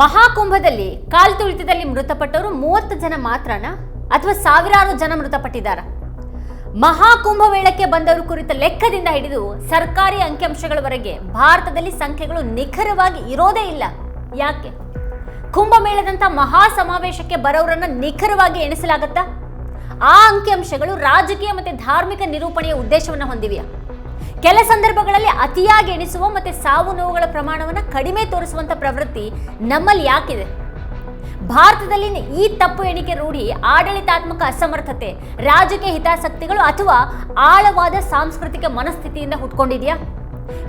ಮಹಾಕುಂಭದಲ್ಲಿ ಕಾಲ್ತುಳಿತದಲ್ಲಿ ಮೃತಪಟ್ಟವರು ಮೂವತ್ತು ಜನ ಮಾತ್ರನಾ? ಅಥವಾ ಸಾವಿರಾರು ಜನ ಮೃತಪಟ್ಟಿದ್ದಾರ? ಮಹಾಕುಂಭ ವೇಳಕ್ಕೆ ಬಂದವರು ಕುರಿತ ಲೆಕ್ಕದಿಂದ ಹಿಡಿದು ಸರ್ಕಾರಿ ಅಂಕಿಅಂಶಗಳವರೆಗೆ ಭಾರತದಲ್ಲಿ ಸಂಖ್ಯೆಗಳು ನಿಖರವಾಗಿ ಇರೋದೇ ಇಲ್ಲ. ಯಾಕೆ? ಕುಂಭಮೇಳದಂಥ ಮಹಾ ಸಮಾವೇಶಕ್ಕೆ ಬರೋರನ್ನ ನಿಖರವಾಗಿ ಎಣಿಸಲಾಗತ್ತಾ? ಆ ಅಂಕಿಅಂಶಗಳು ರಾಜಕೀಯ ಮತ್ತು ಧಾರ್ಮಿಕ ನಿರೂಪಣೆಯ ಉದ್ದೇಶವನ್ನು ಹೊಂದಿವೆಯಾ? ಕೆಲ ಸಂದರ್ಭಗಳಲ್ಲಿ ಅತಿಯಾಗಿ ಎಣಿಸುವ ಮತ್ತೆ ಸಾವು ನೋವುಗಳ ಪ್ರಮಾಣವನ್ನು ಕಡಿಮೆ ತೋರಿಸುವಂತ ಪ್ರವೃತ್ತಿ ನಮ್ಮಲ್ಲಿ ಯಾಕಿದೆ? ಭಾರತದಲ್ಲಿ ಈ ತಪ್ಪು ಎಣಿಕೆ ರೂಢಿ ಆಡಳಿತಾತ್ಮಕ ಅಸಮರ್ಥತೆ, ರಾಜಕೀಯ ಹಿತಾಸಕ್ತಿಗಳು ಅಥವಾ ಆಳವಾದ ಸಾಂಸ್ಕೃತಿಕ ಮನಸ್ಥಿತಿಯಿಂದ ಹುಟ್ಕೊಂಡಿದೆಯಾ?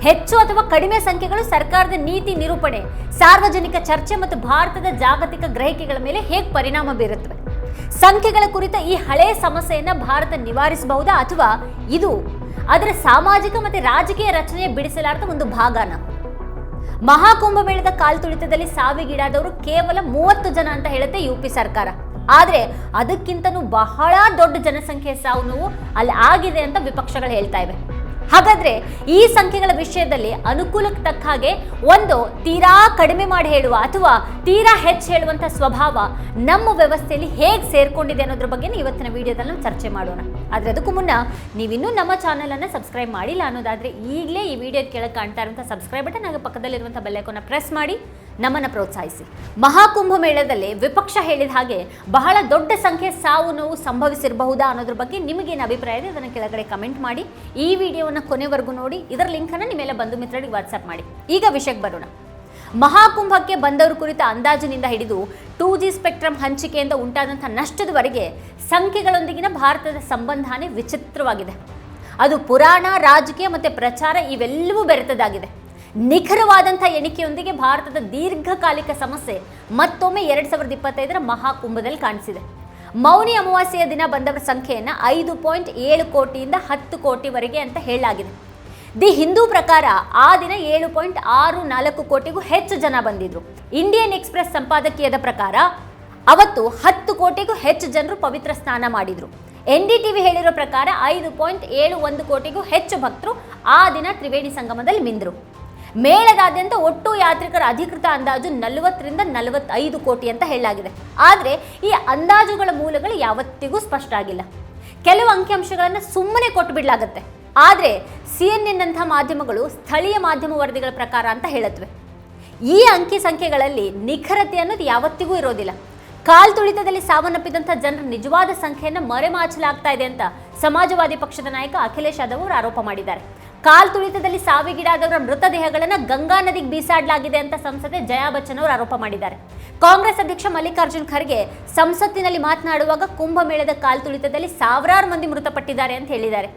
ಹೆಚ್ಚು ಅಥವಾ ಕಡಿಮೆ ಸಂಖ್ಯೆಗಳು ಸರ್ಕಾರದ ನೀತಿ ನಿರೂಪಣೆ, ಸಾರ್ವಜನಿಕ ಚರ್ಚೆ ಮತ್ತು ಭಾರತದ ಜಾಗತಿಕ ಗ್ರಹಿಕೆಗಳ ಮೇಲೆ ಹೇಗೆ ಪರಿಣಾಮ ಬೀರುತ್ತವೆ? ಸಂಖ್ಯೆಗಳ ಕುರಿತ ಈ ಹಳೆಯ ಸಮಸ್ಯೆಯನ್ನು ಭಾರತ ನಿವಾರಿಸಬಹುದಾ ಅಥವಾ ಇದು ಅದರ ಸಾಮಾಜಿಕ ಮತ್ತು ರಾಜಕೀಯ ರಚನೆ ಬಿಡಿಸಲಾರದ ಒಂದು ಭಾಗನ. ಮಹಾಕುಂಭಮೇಳದ ಕಾಲ್ತುಳಿತದಲ್ಲಿ ಸಾವಿಗೀಡಾದವರು ಕೇವಲ ಮೂವತ್ತು ಜನ ಅಂತ ಹೇಳುತ್ತೆ ಯು ಪಿ ಸರ್ಕಾರ. ಆದ್ರೆ ಅದಕ್ಕಿಂತನೂ ಬಹಳ ದೊಡ್ಡ ಜನಸಂಖ್ಯೆಯ ಸಾವು ನೋವು ಅಲ್ಲಿ ಆಗಿದೆ ಅಂತ ವಿಪಕ್ಷಗಳು ಹೇಳ್ತಾ ಇವೆ. ಹಾಗಾದ್ರೆ ಈ ಸಂಖ್ಯೆಗಳ ವಿಷಯದಲ್ಲಿ ಅನುಕೂಲಕ್ಕೆ ತಕ್ಕ ಹಾಗೆ ಒಂದು ತೀರಾ ಕಡಿಮೆ ಮಾಡಿ ಹೇಳುವ ಅಥವಾ ತೀರಾ ಹೆಚ್ಚು ಹೇಳುವಂತ ಸ್ವಭಾವ ನಮ್ಮ ವ್ಯವಸ್ಥೆಯಲ್ಲಿ ಹೇಗೆ ಸೇರ್ಕೊಂಡಿದೆ ಅನ್ನೋದ್ರ ಬಗ್ಗೆ ಇವತ್ತಿನ ವಿಡಿಯೋದಲ್ಲಿ ನಾವು ಚರ್ಚೆ ಮಾಡೋಣ. ಆದ್ರೆ ಅದಕ್ಕೂ ಮುನ್ನ ನೀವಿನ್ನೂ ನಮ್ಮ ಚಾನಲ್ ಅನ್ನ ಸಬ್ಸ್ಕ್ರೈಬ್ ಮಾಡಿಲ್ಲ ಅನ್ನೋದಾದ್ರೆ ಈಗಲೇ ಈ ವಿಡಿಯೋ ಕೆಳಗೆ ಕಾಣ್ತಾ ಇರುವಂಥ ಸಬ್ಸ್ಕ್ರೈಬ್ ಬಟನ್ ಹಾಗೆ ಪಕ್ಕದಲ್ಲಿರುವಂಥ ಬೆಲ್ಲೈಕೋನ ಪ್ರೆಸ್ ಮಾಡಿ. ನಮ್ಮನ್ನು ಪ್ರೋತ್ಸಾಹಿಸಿ. ಮಹಾಕುಂಭ ಮೇಳದಲ್ಲಿ ವಿಪಕ್ಷ ಹೇಳಿದ ಹಾಗೆ ಬಹಳ ದೊಡ್ಡ ಸಂಖ್ಯೆ ಸಾವು ನೋವು ಸಂಭವಿಸಿರಬಹುದಾ ಅನ್ನೋದ್ರ ಬಗ್ಗೆ ನಿಮಗೇನು ಅಭಿಪ್ರಾಯ ಇದೆ, ಅದನ್ನು ಕೆಳಗಡೆ ಕಮೆಂಟ್ ಮಾಡಿ. ಈ ವಿಡಿಯೋವನ್ನು ಕೊನೆವರೆಗೂ ನೋಡಿ, ಇದರ ಲಿಂಕನ್ನು ನಿಮ್ಮೆಲ್ಲ ಬಂಧು ಮಿತ್ರರಿಗೆ ವಾಟ್ಸಪ್ ಮಾಡಿ. ಈಗ ವಿಷಯಕ್ಕೆ ಬರೋಣ. ಮಹಾಕುಂಭಕ್ಕೆ ಬಂದವರು ಕುರಿತ ಅಂದಾಜಿನಿಂದ ಹಿಡಿದು ಟೂ ಜಿ ಸ್ಪೆಕ್ಟ್ರಮ್ ಹಂಚಿಕೆಯಿಂದ ಉಂಟಾದಂಥ ನಷ್ಟದವರೆಗೆ ಸಂಖ್ಯೆಗಳೊಂದಿಗಿನ ಭಾರತದ ಸಂಬಂಧನೇ ವಿಚಿತ್ರವಾಗಿದೆ. ಅದು ಪುರಾಣ, ರಾಜಕೀಯ ಮತ್ತು ಪ್ರಚಾರ ಇವೆಲ್ಲವೂ ಬೆರೆತದಾಗಿದೆ. ನಿಖರವಾದಂಥ ಎಣಿಕೆಯೊಂದಿಗೆ ಭಾರತದ ದೀರ್ಘಕಾಲಿಕ ಸಮಸ್ಯೆ ಮತ್ತೊಮ್ಮೆ ಎರಡು ಸಾವಿರದ ಇಪ್ಪತ್ತೈದರ ಮಹಾಕುಂಭದಲ್ಲಿ ಕಾಣಿಸಿದೆ. ಮೌನಿ ಅಮಾವಾಸ್ಯೆಯ ದಿನ ಬಂದವರ ಸಂಖ್ಯೆಯನ್ನು ಐದು ಪಾಯಿಂಟ್ ಏಳು ಕೋಟಿಯಿಂದ ಹತ್ತು ಕೋಟಿವರೆಗೆ ಅಂತ ಹೇಳಲಾಗಿದೆ. ದಿ ಹಿಂದೂ ಪ್ರಕಾರ ಆ ದಿನ ಏಳು ಪಾಯಿಂಟ್ ಆರು ನಾಲ್ಕು ಕೋಟಿಗೂ ಹೆಚ್ಚು ಜನ ಬಂದಿದ್ರು. ಇಂಡಿಯನ್ ಎಕ್ಸ್ಪ್ರೆಸ್ ಸಂಪಾದಕೀಯದ ಪ್ರಕಾರ ಅವತ್ತು ಹತ್ತು ಕೋಟಿಗೂ ಹೆಚ್ಚು ಜನರು ಪವಿತ್ರ ಸ್ನಾನ ಮಾಡಿದ್ರು. ಎನ್ ಡಿ ಟಿವಿ ಹೇಳಿರೋ ಪ್ರಕಾರ ಐದು ಪಾಯಿಂಟ್ ಏಳು ಒಂದು ಕೋಟಿಗೂ ಹೆಚ್ಚು ಭಕ್ತರು ಆ ದಿನ ತ್ರಿವೇಣಿ ಸಂಗಮದಲ್ಲಿ ಮಿಂದ್ರು. ಮೇಳದಾದ್ಯಂತ ಒಟ್ಟು ಯಾತ್ರಿಕರ ಅಧಿಕೃತ ಅಂದಾಜು ನಲವತ್ತರಿಂದ ನಲವತ್ತೈದು ಕೋಟಿ ಅಂತ ಹೇಳಲಾಗಿದೆ. ಆದರೆ ಈ ಅಂದಾಜುಗಳ ಮೂಲಗಳು ಯಾವತ್ತಿಗೂ ಸ್ಪಷ್ಟ ಆಗಿಲ್ಲ. ಕೆಲವು ಅಂಕಿಅಂಶಗಳನ್ನು ಸುಮ್ಮನೆ ಕೊಟ್ಟು ಬಿಡಲಾಗತ್ತೆ ಆದರೆ ಸಿ ಎನ್ ಎನ್ ಅಂಥ ಮಾಧ್ಯಮಗಳು ಸ್ಥಳೀಯ ಮಾಧ್ಯಮ ವರದಿಗಳ ಪ್ರಕಾರ ಅಂತ ಹೇಳುತ್ತವೆ. ಈ ಅಂಕಿ ಸಂಖ್ಯೆಗಳಲ್ಲಿ ನಿಖರತೆ ಅನ್ನೋದು ಯಾವತ್ತಿಗೂ ಇರೋದಿಲ್ಲ. ಕಾಲ್ತುಳಿತದಲ್ಲಿ ಸಾವನ್ನಪ್ಪಿದಂಥ ಜನರ ನಿಜವಾದ ಸಂಖ್ಯೆಯನ್ನು ಮರೆಮಾಚಲಾಗ್ತಾ ಇದೆ ಅಂತ ಸಮಾಜವಾದಿ ಪಕ್ಷದ ನಾಯಕ ಅಖಿಲೇಶ್ ಯಾದವ್ ಅವರು ಆರೋಪ ಮಾಡಿದ್ದಾರೆ. ಕಾಲ್ತುಳಿತದಲ್ಲಿ ಸಾವಿಗೀಡಾದವರ ಮೃತದೇಹಗಳನ್ನು ಗಂಗಾ ನದಿಗೆ ಬೀಸಾಡಲಾಗಿದೆ ಅಂತ ಸಂಸದೆ ಜಯಾ ಬಚ್ಚನ್ ಅವರು ಆರೋಪ ಮಾಡಿದ್ದಾರೆ. ಕಾಂಗ್ರೆಸ್ ಅಧ್ಯಕ್ಷ ಮಲ್ಲಿಕಾರ್ಜುನ್ ಖರ್ಗೆ ಸಂಸತ್ತಿನಲ್ಲಿ ಮಾತನಾಡುವಾಗ ಕುಂಭಮೇಳದ ಕಾಲ್ತುಳಿತದಲ್ಲಿ ಸಾವಿರಾರು ಮಂದಿ ಮೃತಪಟ್ಟಿದ್ದಾರೆ ಅಂತ ಹೇಳಿದ್ದಾರೆ.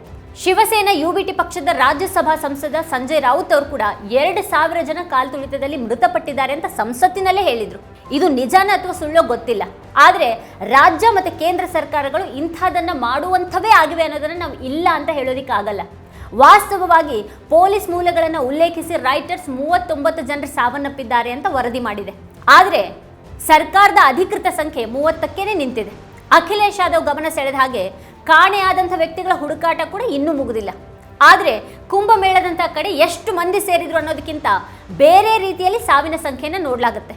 ಶಿವಸೇನಾ, ಯುಬಿಟಿ ಪಕ್ಷದ ರಾಜ್ಯಸಭಾ ಸಂಸದ ಸಂಜಯ್ ರಾವತ್ ಅವರು ಕೂಡ ಎರಡು ಸಾವಿರ ಜನ ಕಾಲ್ತುಳಿತದಲ್ಲಿ ಮೃತಪಟ್ಟಿದ್ದಾರೆ ಅಂತ ಸಂಸತ್ತಿನಲ್ಲೇ ಹೇಳಿದ್ರು. ಇದು ನಿಜಾನ ಅಥವಾ ಸುಳ್ಳೋ ಗೊತ್ತಿಲ್ಲ. ಆದರೆ ರಾಜ್ಯ ಮತ್ತು ಕೇಂದ್ರ ಸರ್ಕಾರಗಳು ಇಂಥದನ್ನ ಮಾಡುವಂಥವೇ ಆಗಿವೆ ಅನ್ನೋದನ್ನ ನಾವು ಇಲ್ಲ ಅಂತ ಹೇಳೋದಕ್ಕಾಗಲ್ಲ. ವಾಸ್ತವವಾಗಿ ಪೊಲೀಸ್ ಮೂಲಗಳನ್ನು ಉಲ್ಲೇಖಿಸಿ ರೈಟರ್ಸ್ ಮೂವತ್ತೊಂಬತ್ತು ಜನರು ಸಾವನ್ನಪ್ಪಿದ್ದಾರೆ ಅಂತ ವರದಿ ಮಾಡಿದೆ. ಆದರೆ ಸರ್ಕಾರದ ಅಧಿಕೃತ ಸಂಖ್ಯೆ ಮೂವತ್ತಕ್ಕೇನೆ ನಿಂತಿದೆ. ಅಖಿಲೇಶ್ ಯಾದವ್ ಗಮನ ಸೆಳೆದ ಹಾಗೆ ಕಾಣೆಯಾದಂಥ ವ್ಯಕ್ತಿಗಳ ಹುಡುಕಾಟ ಕೂಡ ಇನ್ನೂ ಮುಗಿದಿಲ್ಲ. ಆದರೆ ಕುಂಭಮೇಳದಂಥ ಕಡೆ ಎಷ್ಟು ಮಂದಿ ಸೇರಿದ್ರು ಅನ್ನೋದಕ್ಕಿಂತ ಬೇರೆ ರೀತಿಯಲ್ಲಿ ಸಾವಿನ ಸಂಖ್ಯೆಯನ್ನು ನೋಡಲಾಗುತ್ತೆ.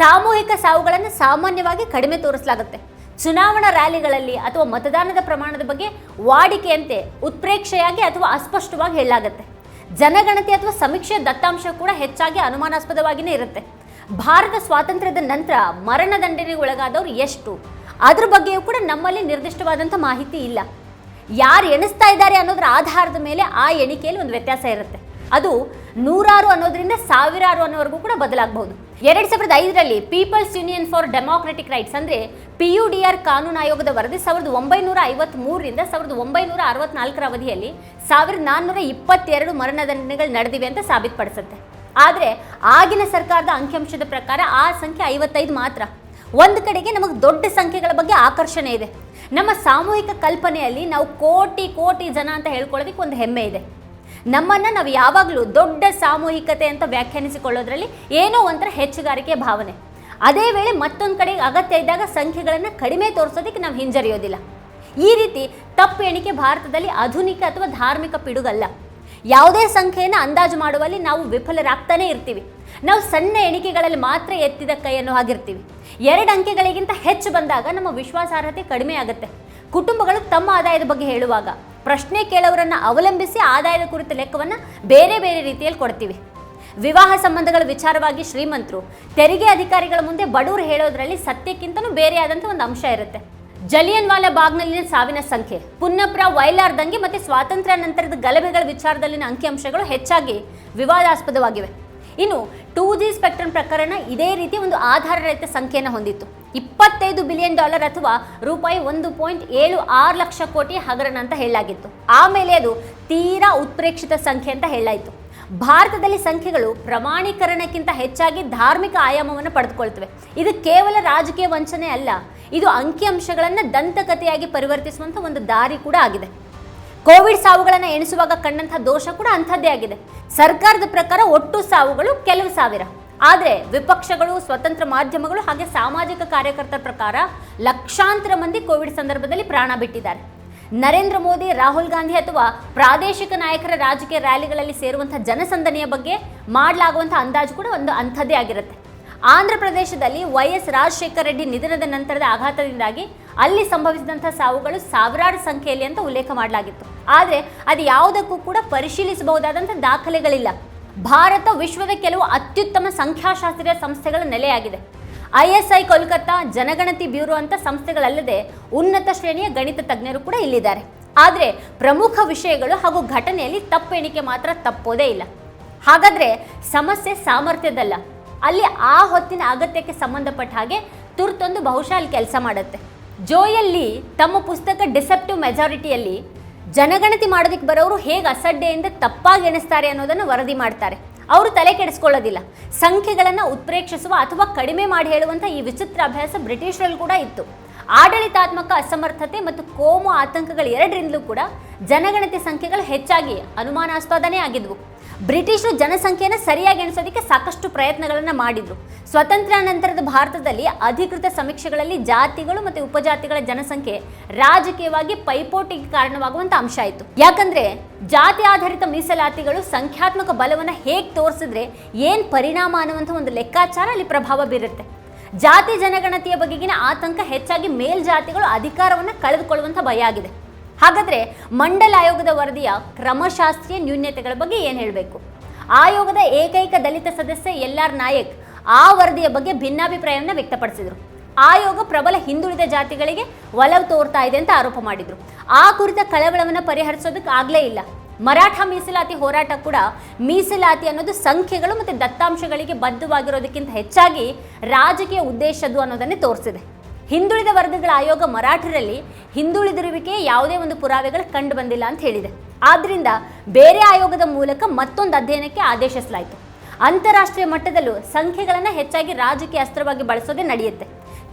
ಸಾಮೂಹಿಕ ಸಾವುಗಳನ್ನು ಸಾಮಾನ್ಯವಾಗಿ ಕಡಿಮೆ ತೋರಿಸಲಾಗುತ್ತೆ. ಚುನಾವಣಾ ರ್ಯಾಲಿಗಳಲ್ಲಿ ಅಥವಾ ಮತದಾನದ ಪ್ರಮಾಣದ ಬಗ್ಗೆ ವಾಡಿಕೆಯಂತೆ ಉತ್ಪ್ರೇಕ್ಷೆಯಾಗಿ ಅಥವಾ ಅಸ್ಪಷ್ಟವಾಗಿ ಹೇಳಲಾಗುತ್ತೆ. ಜನಗಣತಿ ಅಥವಾ ಸಮೀಕ್ಷೆಯ ದತ್ತಾಂಶ ಕೂಡ ಹೆಚ್ಚಾಗಿ ಅನುಮಾನಾಸ್ಪದವಾಗಿಯೇ ಇರುತ್ತೆ. ಭಾರತ ಸ್ವಾತಂತ್ರ್ಯದ ನಂತರ ಮರಣದಂಡನೆಗೆ ಒಳಗಾದವರು ಎಷ್ಟು? ಅದ್ರ ಬಗ್ಗೆಯೂ ಕೂಡ ನಮ್ಮಲ್ಲಿ ನಿರ್ದಿಷ್ಟವಾದಂಥ ಮಾಹಿತಿ ಇಲ್ಲ. ಯಾರು ಎಣಿಸ್ತಾ ಇದ್ದಾರೆ ಅನ್ನೋದ್ರ ಆಧಾರದ ಮೇಲೆ ಆ ಎಣಿಕೆಯಲ್ಲಿ ಒಂದು ವ್ಯತ್ಯಾಸ ಇರುತ್ತೆ. ಅದು ನೂರಾರು ಅನ್ನೋದ್ರಿಂದ ಸಾವಿರಾರು ಅನ್ನೋವರೆಗೂ ಕೂಡ ಬದಲಾಗಬಹುದು. ಎರಡ್ ಸಾವಿರದ ಐದರಲ್ಲಿ People's Union for Democratic Rights ಅಂದ್ರೆ ಪಿ ಯು ಡಿ ಆರ್ ಕಾನೂನು ಆಯೋಗದ ವರದಿ ಸಾವಿರದ ಒಂಬೈನೂರ ಐವತ್ತ್ ಮೂರರಿಂದ ಸಾವಿರದ ಒಂಬೈನೂರ ಅರವತ್ನಾಲ್ಕರ ಅವಧಿಯಲ್ಲಿ ಸಾವಿರದ ನಾನ್ನೂರ ಇಪ್ಪತ್ತೆರಡು ಮರಣದಂಡನೆಗಳು ನಡೆದಿವೆ ಅಂತ ಸಾಬೀತುಪಡಿಸುತ್ತೆ. ಆದರೆ ಆಗಿನ ಸರ್ಕಾರದ ಅಂಕಿಅಂಶದ ಪ್ರಕಾರ ಆ ಸಂಖ್ಯೆ ಐವತ್ತೈದು ಮಾತ್ರ. ಒಂದು ಕಡೆಗೆ ನಮಗೆ ದೊಡ್ಡ ಸಂಖ್ಯೆಗಳ ಬಗ್ಗೆ ಆಕರ್ಷಣೆ ಇದೆ. ನಮ್ಮ ಸಾಮೂಹಿಕ ಕಲ್ಪನೆಯಲ್ಲಿ ನಾವು ಕೋಟಿ ಕೋಟಿ ಜನ ಅಂತ ಹೇಳ್ಕೊಳ್ಳೋದಕ್ಕೆ ಒಂದು ಹೆಮ್ಮೆ ಇದೆ. ನಮ್ಮನ್ನು ನಾವು ಯಾವಾಗಲೂ ದೊಡ್ಡ ಸಾಮೂಹಿಕತೆ ಅಂತ ವ್ಯಾಖ್ಯಾನಿಸಿಕೊಳ್ಳೋದ್ರಲ್ಲಿ ಏನೋ ಒಂಥರ ಹೆಚ್ಚುಗಾರಿಕೆ ಭಾವನೆ. ಅದೇ ವೇಳೆ ಮತ್ತೊಂದು ಕಡೆ ಅಗತ್ಯ ಇದ್ದಾಗ ಸಂಖ್ಯೆಗಳನ್ನು ಕಡಿಮೆ ತೋರಿಸೋದಕ್ಕೆ ನಾವು ಹಿಂಜರಿಯೋದಿಲ್ಲ. ಈ ರೀತಿ ತಪ್ಪು ಎಣಿಕೆ ಭಾರತದಲ್ಲಿ ಆಧುನಿಕ ಅಥವಾ ಧಾರ್ಮಿಕ ಪಿಡುಗಲ್ಲ. ಯಾವುದೇ ಸಂಖ್ಯೆಯನ್ನು ಅಂದಾಜು ಮಾಡುವಲ್ಲಿ ನಾವು ವಿಫಲರಾಗ್ತಾನೆ ಇರ್ತೀವಿ. ನಾವು ಸಣ್ಣ ಎಣಿಕೆಗಳಲ್ಲಿ ಮಾತ್ರ ಎತ್ತಿದ ಕೈಯನ್ನು ಆಗಿರ್ತೀವಿ ಎರಡು ಅಂಕೆಗಳಿಗಿಂತ ಹೆಚ್ಚು ಬಂದಾಗ ನಮ್ಮ ವಿಶ್ವಾಸಾರ್ಹತೆ ಕಡಿಮೆ ಆಗುತ್ತೆ. ಕುಟುಂಬಗಳು ತಮ್ಮ ಆದಾಯದ ಬಗ್ಗೆ ಹೇಳುವಾಗ ಪ್ರಶ್ನೆ ಕೇಳೋರನ್ನು ಅವಲಂಬಿಸಿ ಆದಾಯದ ಕುರಿತ ಲೆಕ್ಕವನ್ನು ಬೇರೆ ಬೇರೆ ರೀತಿಯಲ್ಲಿ ಕೊಡ್ತೀವಿ. ವಿವಾಹ ಸಂಬಂಧಗಳ ವಿಚಾರವಾಗಿ ಶ್ರೀಮಂತರು, ತೆರಿಗೆ ಅಧಿಕಾರಿಗಳ ಮುಂದೆ ಬಡವರು ಹೇಳೋದ್ರಲ್ಲಿ ಸತ್ಯಕ್ಕಿಂತನೂ ಬೇರೆಯಾದಂಥ ಒಂದು ಅಂಶ ಇರುತ್ತೆ. ಜಲಿಯನ್ ವಾಲಾ ಬಾಗ್ನಲ್ಲಿನ ಸಾವಿನ ಸಂಖ್ಯೆ, ಪುನ್ನಪ್ರ ವೈಲಾರ್ ದಂಗೆ ಮತ್ತೆ ಸ್ವಾತಂತ್ರ್ಯ ನಂತರದ ಗಲಭೆಗಳ ವಿಚಾರದಲ್ಲಿನ ಅಂಕಿಅಂಶಗಳು ಹೆಚ್ಚಾಗಿ ವಿವಾದಾಸ್ಪದವಾಗಿವೆ. ಇನ್ನು ಟೂ ಜಿ ಸ್ಪೆಕ್ಟ್ರಮ್ ಪ್ರಕರಣ ಇದೇ ರೀತಿ ಒಂದು ಆಧಾರರಹಿತ ಸಂಖ್ಯೆಯನ್ನು ಹೊಂದಿತ್ತು. ಇಪ್ಪತ್ತೈದು ಬಿಲಿಯನ್ ಡಾಲರ್ ಅಥವಾ ರೂಪಾಯಿ ಒಂದು ಪಾಯಿಂಟ್ ಏಳು ಆರು ಲಕ್ಷ ಕೋಟಿ ಹಗರಣ ಅಂತ ಹೇಳಲಾಗಿತ್ತು. ಆಮೇಲೆ ಅದು ತೀರಾ ಉತ್ಪ್ರೇಕ್ಷಿತ ಸಂಖ್ಯೆ ಅಂತ ಹೇಳಲಾಯಿತು. ಭಾರತದಲ್ಲಿ ಸಂಖ್ಯೆಗಳು ಪ್ರಮಾಣೀಕರಣಕ್ಕಿಂತ ಹೆಚ್ಚಾಗಿ ಧಾರ್ಮಿಕ ಆಯಾಮವನ್ನು ಪಡೆದುಕೊಳ್ತವೆ. ಇದು ಕೇವಲ ರಾಜಕೀಯ ವಂಚನೆ ಅಲ್ಲ, ಇದು ಅಂಕಿಅಂಶಗಳನ್ನು ದಂತಕಥೆಯಾಗಿ ಪರಿವರ್ತಿಸುವಂಥ ಒಂದು ದಾರಿ ಕೂಡ ಆಗಿದೆ. ಕೋವಿಡ್ ಸಾವುಗಳನ್ನು ಎಣಿಸುವಾಗ ಕಂಡಂತಹ ದೋಷ ಕೂಡ ಅಂಥದ್ದೇ ಆಗಿದೆ. ಸರ್ಕಾರದ ಪ್ರಕಾರ ಒಟ್ಟು ಸಾವುಗಳು ಕೆಲವು ಸಾವಿರ. ಆದರೆ ವಿಪಕ್ಷಗಳು, ಸ್ವತಂತ್ರ ಮಾಧ್ಯಮಗಳು ಹಾಗೆ ಸಾಮಾಜಿಕ ಕಾರ್ಯಕರ್ತರ ಪ್ರಕಾರ ಲಕ್ಷಾಂತರ ಮಂದಿ ಕೋವಿಡ್ ಸಂದರ್ಭದಲ್ಲಿ ಪ್ರಾಣ ಬಿಟ್ಟಿದ್ದಾರೆ. ನರೇಂದ್ರ ಮೋದಿ, ರಾಹುಲ್ ಗಾಂಧಿ ಅಥವಾ ಪ್ರಾದೇಶಿಕ ನಾಯಕರ ರಾಜಕೀಯ ರ್ಯಾಲಿಗಳಲ್ಲಿ ಸೇರುವಂಥ ಜನಸಂದಣಿಯ ಬಗ್ಗೆ ಮಾಡಲಾಗುವಂಥ ಅಂದಾಜು ಕೂಡ ಒಂದು ಅಂಥದ್ದೇ ಆಗಿರುತ್ತೆ. ಆಂಧ್ರ ಪ್ರದೇಶದಲ್ಲಿ ವೈ ಎಸ್ ರಾಜಶೇಖರ ರೆಡ್ಡಿ ನಿಧನದ ನಂತರದ ಆಘಾತದಿಂದಾಗಿ ಅಲ್ಲಿ ಸಂಭವಿಸಿದಂಥ ಸಾವುಗಳು ಸಾವಿರಾರು ಸಂಖ್ಯೆಯಲ್ಲಿ ಅಂತ ಉಲ್ಲೇಖ ಮಾಡಲಾಗಿತ್ತು. ಆದರೆ ಅದು ಯಾವುದಕ್ಕೂ ಕೂಡ ಪರಿಶೀಲಿಸಬಹುದಾದಂಥ ದಾಖಲೆಗಳಿಲ್ಲ. ಭಾರತ ವಿಶ್ವದ ಕೆಲವು ಅತ್ಯುತ್ತಮ ಸಂಖ್ಯಾಶಾಸ್ತ್ರೀಯ ಸಂಸ್ಥೆಗಳ ನೆಲೆಯಾಗಿದೆ. ಐಎಸ್ಐ ಕೋಲ್ಕತ್ತಾ ಜನಗಣತಿ ಬ್ಯೂರೋ ಅಂತ ಸಂಸ್ಥೆಗಳಲ್ಲದೆ ಉನ್ನತ ಶ್ರೇಣಿಯ ಗಣಿತ ತಜ್ಞರು ಕೂಡ ಇಲ್ಲಿದ್ದಾರೆ. ಆದರೆ ಪ್ರಮುಖ ವಿಷಯಗಳು ಹಾಗೂ ಘಟನೆಯಲ್ಲಿ ತಪ್ಪು ಎಣಿಕೆ ಮಾತ್ರ ತಪ್ಪೋದೇ ಇಲ್ಲ. ಹಾಗಾದ್ರೆ ಸಮಸ್ಯೆ ಸಾಮರ್ಥ್ಯದಲ್ಲ. ಅಲ್ಲಿ ಆ ಹೊತ್ತಿನ ಅಗತ್ಯಕ್ಕೆ ಸಂಬಂಧಪಟ್ಟ ಹಾಗೆ ತುರ್ತೊಂದು ಬಹುಶಃ ಅಲ್ಲಿ ಕೆಲಸ ಮಾಡುತ್ತೆ. ಜೋಯಲ್ಲಿ ತಮ್ಮ ಪುಸ್ತಕ ಡಿಸೆಪ್ಟಿವ್ ಮೆಜಾರಿಟಿಯಲ್ಲಿ ಜನಗಣತಿ ಮಾಡೋದಕ್ಕೆ ಬರೋರು ಹೇಗೆ ಅಸಡ್ಡೆಯಿಂದ ತಪ್ಪಾಗಿ ಎಣಿಸ್ತಾರೆ ಅನ್ನೋದನ್ನು ವರದಿ ಮಾಡ್ತಾರೆ. ಅವರು ತಲೆ ಕೆಡಿಸ್ಕೊಳ್ಳೋದಿಲ್ಲ. ಸಂಖ್ಯೆಗಳನ್ನು ಉತ್ಪ್ರೇಕ್ಷಿಸುವ ಅಥವಾ ಕಡಿಮೆ ಮಾಡಿ ಹೇಳುವಂಥ ಈ ವಿಚಿತ್ರ ಅಭ್ಯಾಸ ಬ್ರಿಟಿಷರಲ್ಲಿ ಕೂಡ ಇತ್ತು. ಆಡಳಿತಾತ್ಮಕ ಅಸಮರ್ಥತೆ ಮತ್ತು ಕೋಮು ಆತಂಕಗಳು ಎರಡರಿಂದಲೂ ಕೂಡ ಜನಗಣತಿ ಸಂಖ್ಯೆಗಳು ಹೆಚ್ಚಾಗಿ ಅನುಮಾನಾಸ್ಪದನೇ ಆಗಿದ್ವು. ಬ್ರಿಟಿಷರು ಜನಸಂಖ್ಯೆಯನ್ನು ಸರಿಯಾಗಿ ಎಣಿಸೋದಕ್ಕೆ ಸಾಕಷ್ಟು ಪ್ರಯತ್ನಗಳನ್ನು ಮಾಡಿದ್ರು. ಸ್ವತಂತ್ರ ನಂತರದ ಭಾರತದಲ್ಲಿ ಅಧಿಕೃತ ಸಮೀಕ್ಷೆಗಳಲ್ಲಿ ಜಾತಿಗಳು ಮತ್ತು ಉಪಜಾತಿಗಳ ಜನಸಂಖ್ಯೆ ರಾಜಕೀಯವಾಗಿ ಪೈಪೋಟಿಗೆ ಕಾರಣವಾಗುವಂತ ಅಂಶ ಆಯಿತು ಯಾಕಂದ್ರೆ ಜಾತಿ ಆಧಾರಿತ ಮೀಸಲಾತಿಗಳು ಸಂಖ್ಯಾತ್ಮಕ ಬಲವನ್ನು ಹೇಗೆ ತೋರಿಸಿದ್ರೆ ಏನು ಪರಿಣಾಮ ಅನ್ನುವಂಥ ಒಂದು ಲೆಕ್ಕಾಚಾರ ಅಲ್ಲಿ ಪ್ರಭಾವ ಬೀರುತ್ತೆ. ಜಾತಿ ಜನಗಣತಿಯ ಬಗೆಗಿನ ಆತಂಕ ಹೆಚ್ಚಾಗಿ ಮೇಲ್ಜಾತಿಗಳು ಅಧಿಕಾರವನ್ನು ಕಳೆದುಕೊಳ್ಳುವಂಥ ಭಯ ಆಗಿದೆ. ಹಾಗಾದ್ರೆ ಮಂಡಲ ಆಯೋಗದ ವರದಿಯ ಕ್ರಮಶಾಸ್ತ್ರೀಯ ನ್ಯೂನ್ಯತೆಗಳ ಬಗ್ಗೆ ಏನು ಹೇಳಬೇಕು? ಆಯೋಗದ ಏಕೈಕ ದಲಿತ ಸದಸ್ಯ ಎಲ್ ಆರ್ ನಾಯಕ್ ಆ ವರದಿಯ ಬಗ್ಗೆ ಭಿನ್ನಾಭಿಪ್ರಾಯವನ್ನು ವ್ಯಕ್ತಪಡಿಸಿದರು. ಆಯೋಗ ಪ್ರಬಲ ಹಿಂದುಳಿದ ಜಾತಿಗಳಿಗೆ ಒಲವು ತೋರ್ತಾ ಇದೆ ಅಂತ ಆರೋಪ ಮಾಡಿದರು. ಆ ಕುರಿತ ಕಳವಳವನ್ನು ಪರಿಹರಿಸೋದಕ್ಕೆ ಆಗಲೇ ಇಲ್ಲ. ಮರಾಠ ಮೀಸಲಾತಿ ಹೋರಾಟ ಕೂಡ ಮೀಸಲಾತಿ ಅನ್ನೋದು ಸಂಖ್ಯೆಗಳು ಮತ್ತು ದತ್ತಾಂಶಗಳಿಗೆ ಬದ್ಧವಾಗಿರೋದಕ್ಕಿಂತ ಹೆಚ್ಚಾಗಿ ರಾಜಕೀಯ ಉದ್ದೇಶದ್ದು ಅನ್ನೋದನ್ನೇ ತೋರಿಸಿದೆ. ಹಿಂದುಳಿದ ವರ್ಗಗಳ ಆಯೋಗ ಮರಾಠರಲ್ಲಿ ಹಿಂದುಳಿದಿರುವಿಕೆ ಯಾವುದೇ ಒಂದು ಪುರಾವೆಗಳು ಕಂಡು ಬಂದಿಲ್ಲ ಅಂತ ಹೇಳಿದೆ. ಆದ್ದರಿಂದ ಬೇರೆ ಆಯೋಗದ ಮೂಲಕ ಮತ್ತೊಂದು ಅಧ್ಯಯನಕ್ಕೆ ಆದೇಶಿಸಲಾಯಿತು. ಅಂತಾರಾಷ್ಟ್ರೀಯ ಮಟ್ಟದಲ್ಲೂ ಸಂಖ್ಯೆಗಳನ್ನು ಹೆಚ್ಚಾಗಿ ರಾಜಕೀಯ ಅಸ್ತ್ರವಾಗಿ ಬಳಸೋದೇ ನಡೆಯುತ್ತೆ.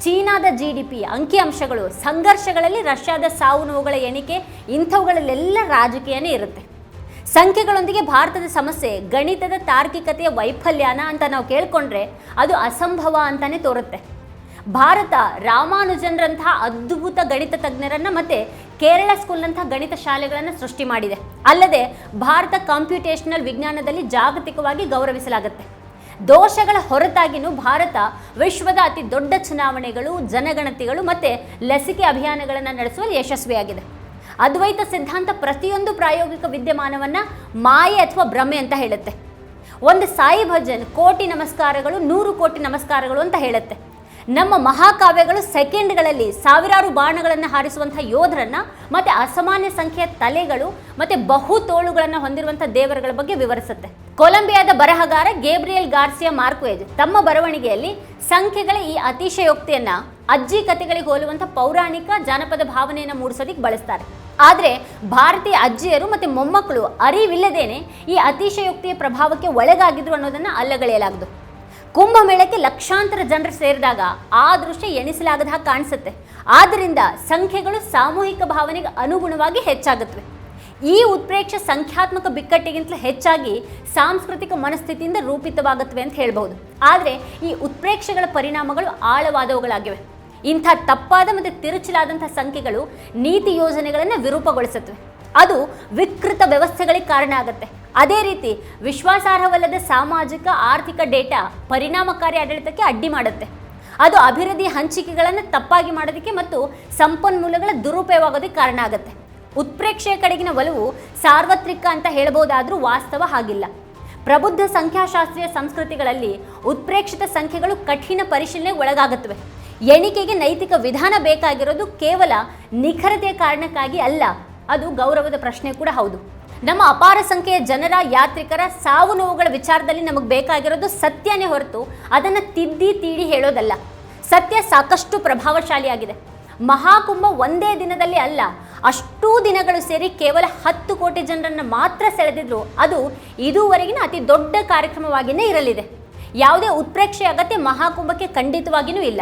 ಚೀನಾದ ಜಿ ಡಿ ಪಿ ಅಂಕಿಅಂಶಗಳು ಸಂಘರ್ಷಗಳಲ್ಲಿ ರಷ್ಯಾದ ಸಾವು ನೋವುಗಳ ಎಣಿಕೆ ಇಂಥವುಗಳಲ್ಲೆಲ್ಲ ರಾಜಕೀಯನೇ ಇರುತ್ತೆ. ಸಂಖ್ಯೆಗಳೊಂದಿಗೆ ಭಾರತದ ಸಮಸ್ಯೆ ಗಣಿತದ ತಾರ್ಕಿಕತೆಯ ವೈಫಲ್ಯನ ಅಂತ ನಾವು ಕೇಳಿಕೊಂಡ್ರೆ ಅದು ಅಸಂಭವ ಅಂತಲೇ ತೋರುತ್ತೆ. ಭಾರತ ರಾಮಾನುಜನ್ರಂತಹ ಅದ್ಭುತ ಗಣಿತ ತಜ್ಞರನ್ನು ಮತ್ತು ಕೇರಳ ಸ್ಕೂಲ್ನಂಥ ಗಣಿತ ಶಾಲೆಗಳನ್ನು ಸೃಷ್ಟಿ ಮಾಡಿದೆ. ಅಲ್ಲದೆ ಭಾರತ ಕಂಪ್ಯೂಟೇಷನಲ್ ವಿಜ್ಞಾನದಲ್ಲಿ ಜಾಗತಿಕವಾಗಿ ಗೌರವಿಸಲಾಗುತ್ತೆ. ದೋಷಗಳ ಹೊರತಾಗಿನೂ ಭಾರತ ವಿಶ್ವದ ಅತಿ ದೊಡ್ಡ ಚುನಾವಣೆಗಳು, ಜನಗಣತಿಗಳು ಮತ್ತು ಲಸಿಕೆ ಅಭಿಯಾನಗಳನ್ನು ನಡೆಸುವಲ್ಲಿ ಯಶಸ್ವಿಯಾಗಿದೆ. ಅದ್ವೈತ ಸಿದ್ಧಾಂತ ಪ್ರತಿಯೊಂದು ಪ್ರಾಯೋಗಿಕ ವಿದ್ಯಮಾನವನ್ನು ಮಾಯೆ ಅಥವಾ ಭ್ರಮೆ ಅಂತ ಹೇಳುತ್ತೆ. ಒಂದು ಸಾಯಿ ಭಜನ್ ಕೋಟಿ ನಮಸ್ಕಾರಗಳು, ನೂರು ಕೋಟಿ ನಮಸ್ಕಾರಗಳು ಅಂತ ಹೇಳುತ್ತೆ. ನಮ್ಮ ಮಹಾಕಾವ್ಯಗಳು ಸೆಕೆಂಡ್ಗಳಲ್ಲಿ ಸಾವಿರಾರು ಬಾಣಗಳನ್ನು ಹಾರಿಸುವಂಥ ಯೋಧರನ್ನ, ಮತ್ತೆ ಅಸಾಮಾನ್ಯ ಸಂಖ್ಯೆಯ ತಲೆಗಳು, ಮತ್ತೆ ಬಹು ತೋಳುಗಳನ್ನು ಹೊಂದಿರುವಂತಹ ದೇವರುಗಳ ಬಗ್ಗೆ ವಿವರಿಸುತ್ತೆ. ಕೊಲಂಬಿಯಾದ ಬರಹಗಾರ ಗೇಬ್ರಿಯಲ್ ಗಾರ್ಸಿಯಾ ಮಾರ್ಕ್ವೇಜ್ ತಮ್ಮ ಬರವಣಿಗೆಯಲ್ಲಿ ಸಂಖ್ಯೆಗಳ ಈ ಅತಿಶಯೋಕ್ತಿಯನ್ನ, ಅಜ್ಜಿ ಕಥೆಗಳಿಗೆ ಹೋಲುವಂಥ ಪೌರಾಣಿಕ ಜಾನಪದ ಭಾವನೆಯನ್ನು ಮೂಡಿಸೋದಕ್ಕೆ ಬಳಸ್ತಾರೆ. ಆದರೆ ಭಾರತೀಯ ಅಜ್ಜಿಯರು ಮತ್ತು ಮೊಮ್ಮಕ್ಕಳು ಅರಿವಿಲ್ಲದೇನೆ ಈ ಅತಿಶಯೋಕ್ತಿಯ ಪ್ರಭಾವಕ್ಕೆ ಒಳಗಾಗಿದ್ರು ಅನ್ನೋದನ್ನು ಅಲ್ಲಗಳೆಯಲಾಗದು. ಕುಂಭಮೇಳಕ್ಕೆ ಲಕ್ಷಾಂತರ ಜನರು ಸೇರಿದಾಗ ಆ ದೃಶ್ಯ ಎಣಿಸಲಾಗದ ಹಾಗೆ ಕಾಣಿಸುತ್ತೆ. ಆದ್ದರಿಂದ ಸಂಖ್ಯೆಗಳು ಸಾಮೂಹಿಕ ಭಾವನೆಗೆ ಅನುಗುಣವಾಗಿ ಹೆಚ್ಚಾಗುತ್ತವೆ. ಈ ಉತ್ಪ್ರೇಕ್ಷ ಸಂಖ್ಯಾತ್ಮಕ ಬಿಕ್ಕಟ್ಟಿಗಿಂತಲೂ ಹೆಚ್ಚಾಗಿ ಸಾಂಸ್ಕೃತಿಕ ಮನಸ್ಥಿತಿಯಿಂದ ರೂಪಿತವಾಗುತ್ತವೆ ಅಂತ ಹೇಳ್ಬೋದು. ಆದರೆ ಈ ಉತ್ಪ್ರೇಕ್ಷೆಗಳ ಪರಿಣಾಮಗಳು ಆಳವಾದವುಗಳಾಗಿವೆ. ಇಂಥ ತಪ್ಪಾದ ಮತ್ತು ತಿರುಚಲಾದಂಥ ಸಂಖ್ಯೆಗಳು ನೀತಿ ಯೋಜನೆಗಳನ್ನು ವಿರೂಪಗೊಳಿಸುತ್ತವೆ. ಅದು ವಿಕೃತ ವ್ಯವಸ್ಥೆಗಳಿಗೆ ಕಾರಣ ಆಗುತ್ತೆ. ಅದೇ ರೀತಿ ವಿಶ್ವಾಸಾರ್ಹವಲ್ಲದ ಸಾಮಾಜಿಕ, ಆರ್ಥಿಕ ಡೇಟಾ ಪರಿಣಾಮಕಾರಿ ಆಡಳಿತಕ್ಕೆ ಅಡ್ಡಿ ಮಾಡುತ್ತೆ. ಅದು ಅಭಿವೃದ್ಧಿ ಹಂಚಿಕೆಗಳನ್ನು ತಪ್ಪಾಗಿ ಮಾಡೋದಕ್ಕೆ ಮತ್ತು ಸಂಪನ್ಮೂಲಗಳ ದುರುಪಯೋಗಕ್ಕೆ ಕಾರಣ ಆಗುತ್ತೆ. ಉತ್ಪ್ರೇಕ್ಷೆಯ ಕಡೆಗಿನ ಒಲವು ಸಾರ್ವತ್ರಿಕ ಅಂತ ಹೇಳಬಹುದಾದರೂ ವಾಸ್ತವ ಹಾಗಿಲ್ಲ. ಪ್ರಬುದ್ಧ ಸಂಖ್ಯಾಶಾಸ್ತ್ರೀಯ ಸಂಸ್ಕೃತಿಗಳಲ್ಲಿ ಉತ್ಪ್ರೇಕ್ಷಿತ ಸಂಖ್ಯೆಗಳು ಕಠಿಣ ಪರಿಶೀಲನೆಗೆ ಒಳಗಾಗುತ್ತವೆ. ಎಣಿಕೆಗೆ ನೈತಿಕ ವಿಧಾನ ಬೇಕಾಗಿರೋದು ಕೇವಲ ನಿಖರತೆಯ ಕಾರಣಕ್ಕಾಗಿ ಅಲ್ಲ, ಅದು ಗೌರವದ ಪ್ರಶ್ನೆ ಕೂಡ ಹೌದು. ನಮ್ಮ ಅಪಾರ ಸಂಖ್ಯೆಯ ಜನರ, ಯಾತ್ರಿಕರ ಸಾವು ನೋವುಗಳ ವಿಚಾರದಲ್ಲಿ ನಮಗೆ ಬೇಕಾಗಿರೋದು ಸತ್ಯನೇ ಹೊರತು ಅದನ್ನು ತಿದ್ದಿ ತೀಡಿ ಹೇಳೋದಲ್ಲ. ಸತ್ಯ ಸಾಕಷ್ಟು ಪ್ರಭಾವಶಾಲಿಯಾಗಿದೆ. ಮಹಾಕುಂಭ ಒಂದೇ ದಿನದಲ್ಲಿ ಅಲ್ಲ, ಅಷ್ಟೂ ದಿನಗಳು ಸೇರಿ ಕೇವಲ ಹತ್ತು ಕೋಟಿ ಜನರನ್ನು ಮಾತ್ರ ಸೆಳೆದಿದ್ರು, ಅದು ಇದುವರೆಗಿನ ಅತಿ ದೊಡ್ಡ ಕಾರ್ಯಕ್ರಮವಾಗಿಯೇ ಇರಲಿದೆ. ಯಾವುದೇ ಉತ್ಪ್ರೇಕ್ಷೆ ಅಗತ್ಯ ಮಹಾಕುಂಭಕ್ಕೆ ಖಂಡಿತವಾಗಿಯೂ ಇಲ್ಲ.